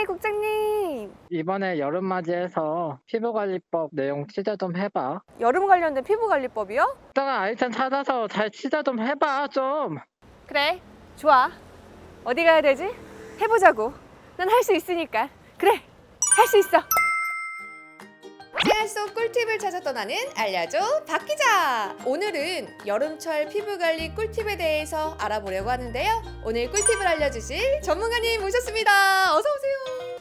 네, 국장님. 이번에 여름 맞이해서 피부관리법 내용 취재 좀 해봐. 여름 관련된 피부 관리법이요? 이따가 아이템 찾아서 잘 취재 좀 해봐 좀. 그래, 좋아. 어디 가야 되지? 해보자고. 난 할 수 있으니까. 그래, 할 수 있어. 생활 속 꿀팁을 찾아 떠나는 알려줘 박 기자. 오늘은 여름철 피부 관리 꿀팁에 대해서 알아보려고 하는데요. 오늘 꿀팁을 알려주실 전문가님 모셨습니다. 어서 오세요.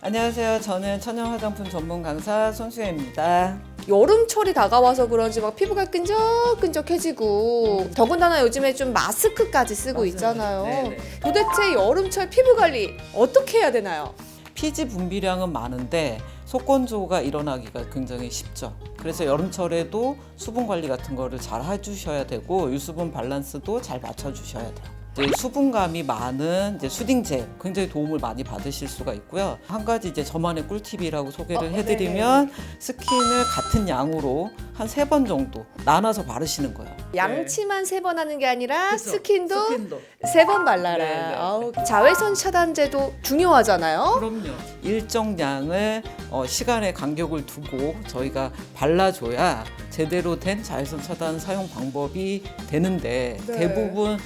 안녕하세요. 저는 천연 화장품 전문 강사 손수혜입니다. 여름철이 다가와서 그런지 막 피부가 끈적끈적해지고 더군다나 요즘에 좀 마스크까지 쓰고 있잖아요. 네네. 도대체 여름철 피부 관리 어떻게 해야 되나요? 피지 분비량은 많은데 속건조가 일어나기가 굉장히 쉽죠. 그래서 여름철에도 수분 관리 같은 거를 잘 해주셔야 되고 유수분 밸런스도 잘 맞춰주셔야 돼요. 이제 수분감이 많은 이제 수딩젤 굉장히 도움을 많이 받으실 수가 있고요. 한 가지 이제 저만의 꿀팁이라고 소개를 어, 해드리면 스킨을 같은 양으로 한 세 번 정도 나눠서 바르시는 거예요. 양치만 세 번 하는 게 아니라 그죠? 스킨도 스킨도. 세 번 발라라. 네, 네. 아우, 자외선 차단제도 중요하잖아요. 그럼요. 일정량을 어, 시간의 간격을 두고 저희가 발라줘야 제대로 된 자외선 차단 사용 방법이 되는데 네. 대부분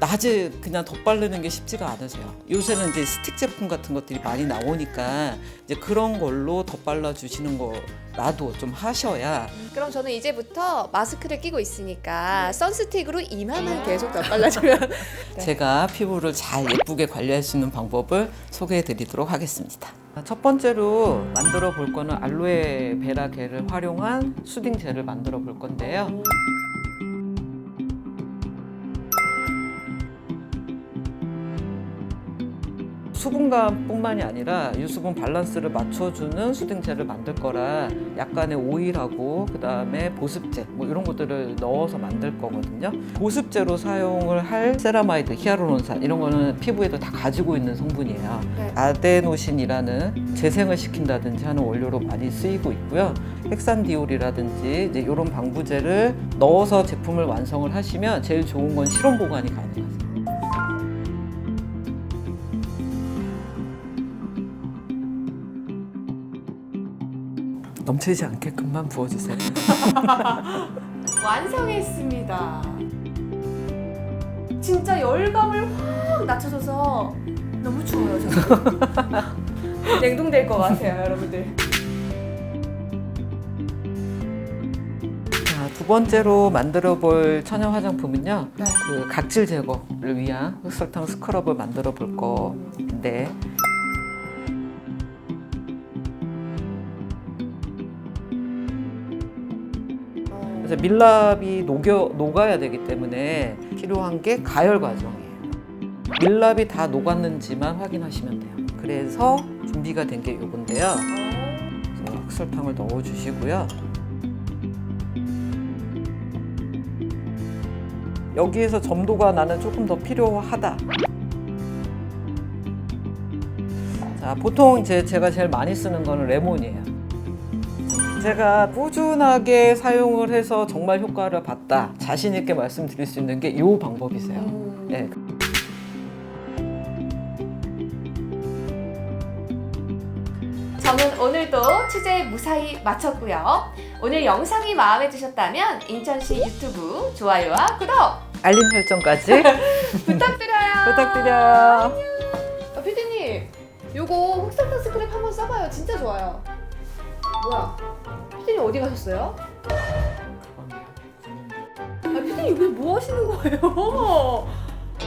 낮에 그냥 덧바르는 게 쉽지가 않으세요. 요새는 이제 스틱 제품 같은 것들이 많이 나오니까 이제 그런 걸로 덧발라 주시는 거라도 좀 하셔야 그럼 저는 이제부터 마스크를 끼고 있으니까 선스틱으로 이마만 계속 덧발라주면 네. 제가 피부를 잘 예쁘게 관리할 수 있는 방법을 소개해 드리도록 하겠습니다. 첫 번째로 만들어 볼 거는 알로에 베라 겔을 활용한 수딩 젤을 만들어 볼 건데요. 수분감뿐만이 아니라 유수분 밸런스를 맞춰주는 수딩 젤을 만들 거라 약간의 오일하고 그 다음에 보습제 뭐 이런 것들을 넣어서 만들 거거든요. 보습제로 사용을 할 세라마이드, 히아루론산 이런 거는 피부에도 다 가지고 있는 성분이에요. 네. 아데노신이라는 재생을 시킨다든지 하는 원료로 많이 쓰이고 있고요. 헥산디올이라든지 이제 이런 방부제를 넣어서 제품을 완성을 하시면 제일 좋은 건 실온 보관이 가능하세요. 넘치지 않게끔만 부어주세요. 완성했습니다. 진짜 열감을 확 낮춰줘서 너무 추워요, 저. 냉동될 것 같아요, 여러분들. 자, 두 번째로 만들어 볼 천연 화장품은요. 네. 그 각질 제거를 위한 흑설탕 스크럽을 만들어 볼 건데 그래서 밀랍이 녹여 녹아야 되기 때문에 필요한 게 가열 과정이에요. 밀랍이 다 녹았는지만 확인하시면 돼요. 그래서 준비가 된 게 요건데요. 흑설탕을 넣어 주시고요. 여기에서 점도가 나는 조금 더 필요하다. 자, 보통 이제 제가 제일 많이 쓰는 거는 레몬이에요. 제가 꾸준하게 사용을 해서 정말 효과를 봤다. 자신 있게 말씀드릴 수 있는 게 이 방법이세요. 네. 저는 오늘도 취재 무사히 마쳤고요. 오늘 영상이 마음에 드셨다면 인천시 유튜브 좋아요와 구독 알림 설정까지 부탁드려요. 부탁드려요. 아, 피디님, 요거 흑설탕 스크랩 한번 써봐요. 진짜 좋아요. 뭐야? 피디님 어디 가셨어요? 아, 피디님 여기 뭐 하시는 거예요?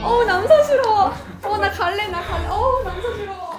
어우, 남사스러워. 어, 나 갈래, 나 갈래. 어우, 남사스러워.